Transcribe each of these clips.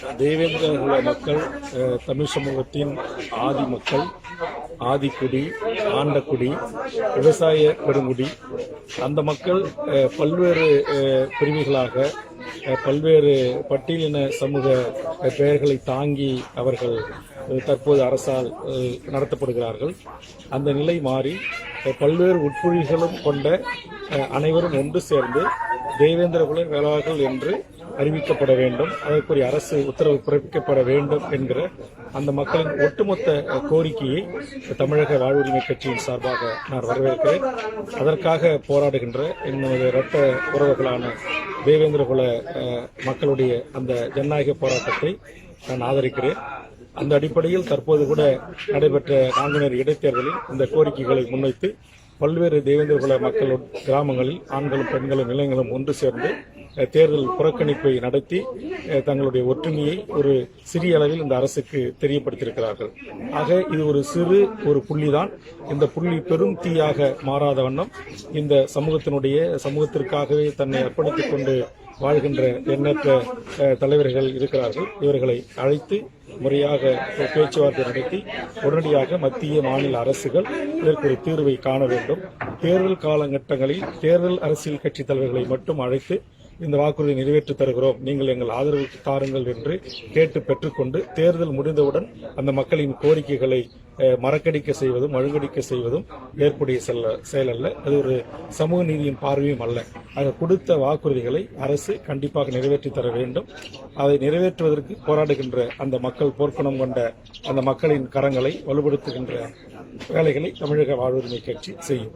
தேவேந்திர குல மக்கள் தமிழ் சமூகத்தின் ஆதி மக்கள் ஆதிக்குடி ஆண்டக்குடி விவசாய பெருங்குடி அந்த மக்கள் பல்வேறு பிரிவுகளாக பல்வேறு பட்டியலின சமூக பெயர்களை தாங்கி அவர்கள் தற்போது அரசால் நடத்தப்படுகிறார்கள். அந்த நிலை மாறி பல்வேறு உட்புழிகளும் கொண்ட அனைவரும் ஒன்று சேர்ந்து தேவேந்திர குல வேளாளர்கள் என்று அறிவிக்கப்பட வேண்டும். அதற்குரிய அரசு உத்தரவு பிறப்பிக்கப்பட வேண்டும் என்கிற அந்த மக்களின் ஒட்டுமொத்த கோரிக்கையை தமிழக வாழ்வுரிமை கட்சியின் சார்பாக நான் வரவேற்கிறேன். அதற்காக போராடுகின்ற என்னுடைய இரட்ட உறவுகளான தேவேந்திரகுல மக்களுடைய அந்த ஜனநாயக போராட்டத்தை நான் ஆதரிக்கிறேன். அந்த அடிப்படையில் தற்போது கூட நடைபெற்ற நாங்குநேர் இடைத்தேர்தலில் இந்த கோரிக்கைகளை முன்வைத்து பல்வேறு தேவேந்திரகுல மக்கள் கிராமங்களில் ஆண்களும் பெண்களும் இளைஞர்களும் ஒன்று சேர்ந்து தேர்தல் புறக்கணிப்பை நடத்தி தங்களுடைய ஒற்றுமையை ஒரு சிறிய அளவில் இந்த அரசுக்கு தெரியப்படுத்தியிருக்கிறார்கள். ஆக இது ஒரு சிறு ஒரு புள்ளிதான். இந்த புள்ளி பெரும் தீயாக மாறாத வண்ணம் இந்த சமூகத்தினுடைய சமூகத்திற்காகவே தன்னை அர்ப்பணித்துக் கொண்டு வாழ்கின்ற எண்ணற்ற தலைவர்கள் இருக்கிறார்கள். இவர்களை அழைத்து முறையாக பேச்சுவார்த்தை நடத்தி உடனடியாக மத்திய மாநில அரசுகள் இதற்கு ஒரு தீர்வை காண வேண்டும். தேர்தல் காலகட்டங்களில் தேர்தல் அரசியல் கட்சி தலைவர்களை மட்டும் அழைத்து இந்த வாக்குறுதியை நிறைவேற்றி தருகிறோம். நீங்கள் எங்கள் ஆதரவு தாருங்கள் என்று கேட்டு பெற்றுக்கொண்டு தேர்தல் முடிந்தவுடன் அந்த மக்களின் கோரிக்கைகளை மறக்கடிக்க செய்வதும் அழுங்கடிக்க செய்வதும் ஏற்புடைய செல்ல செயல் அல்ல அது ஒரு சமூக நீதியின் பார்வையும் அல்ல. ஆக கொடுத்த வாக்குறுதிகளை அரசு கண்டிப்பாக நிறைவேற்றி தர வேண்டும். அதை நிறைவேற்றுவதற்கு போராடுகின்ற அந்த மக்கள் போர்க்குணம் கொண்ட அந்த மக்களின் கரங்களை வலுப்படுத்துகின்ற வேலைகளை தமிழக வாழ்வுரிமை கட்சி செய்யும்.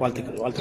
வாழ்த்துக்கள் வாழ்த்து